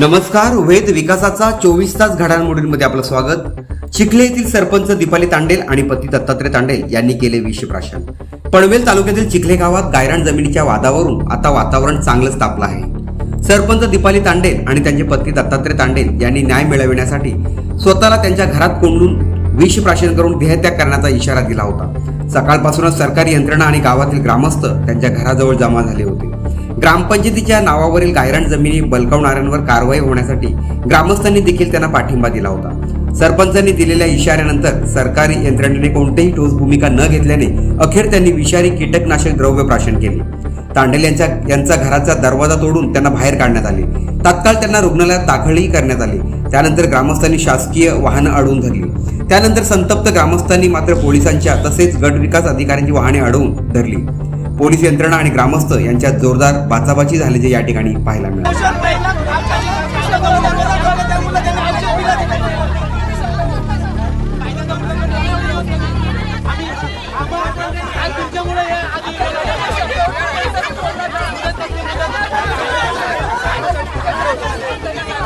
नमस्कार वेद विकासाचा चोवीस तास घडामोडींमध्ये आपलं स्वागत. चिखले येथील सरपंच दीपाली तांडेल आणि पती दत्तात्रय तांडेल यांनी केले विषप्राशन पनवेल तालुक्यातील चिखले गावात गायरान जमिनीच्या वादावरून आता वातावरण चांगलंच तापलं आहे. सरपंच दीपाली तांडेल आणि त्यांचे पती दत्तात्रय तांडेल यांनी न्याय मिळविण्यासाठी स्वतःला त्यांच्या घरात कोंडून विषप्राशन करून देहत्याग करण्याचा इशारा दिला होता. सकाळपासूनच सरकारी यंत्रणा आणि गावातील ग्रामस्थ त्यांच्या घराजवळ जमा झाले होते. ग्रामपंचायतीच्या नावावरील गायरान जमिनी बलकावणाऱ्यांवर कारवाई होण्यासाठी ग्रामस्थांनी देखील त्यांना पाठिंबा दिला होता. सरपंचांनी दिलेल्या इशाऱ्यानंतर सरकारी यंत्रणेने कोणतीही ठोस भूमिका न घेतल्याने अखेर त्यांनी विषारी कीटकनाशक द्रव्य प्राशन केले. तांडेल यांच्या यांचा घराचा दरवाजा तोडून त्यांना बाहेर काढण्यात आले. तात्काळ त्यांना रुग्णालयात दाखलही करण्यात आले. त्यानंतर ग्रामस्थांनी शासकीय वाहनं अडवून धरली. त्यानंतर संतप्त ग्रामस्थांनी मात्र पोलिसांच्या तसेच गट विकास अधिकाऱ्यांची वाहने अडवून धरली. पोलीस यंत्रणा आणि ग्रामस्थ यांच्यात जोरदार बाचाबाची झाल्याचे या ठिकाणी पाहायला मिळाले you.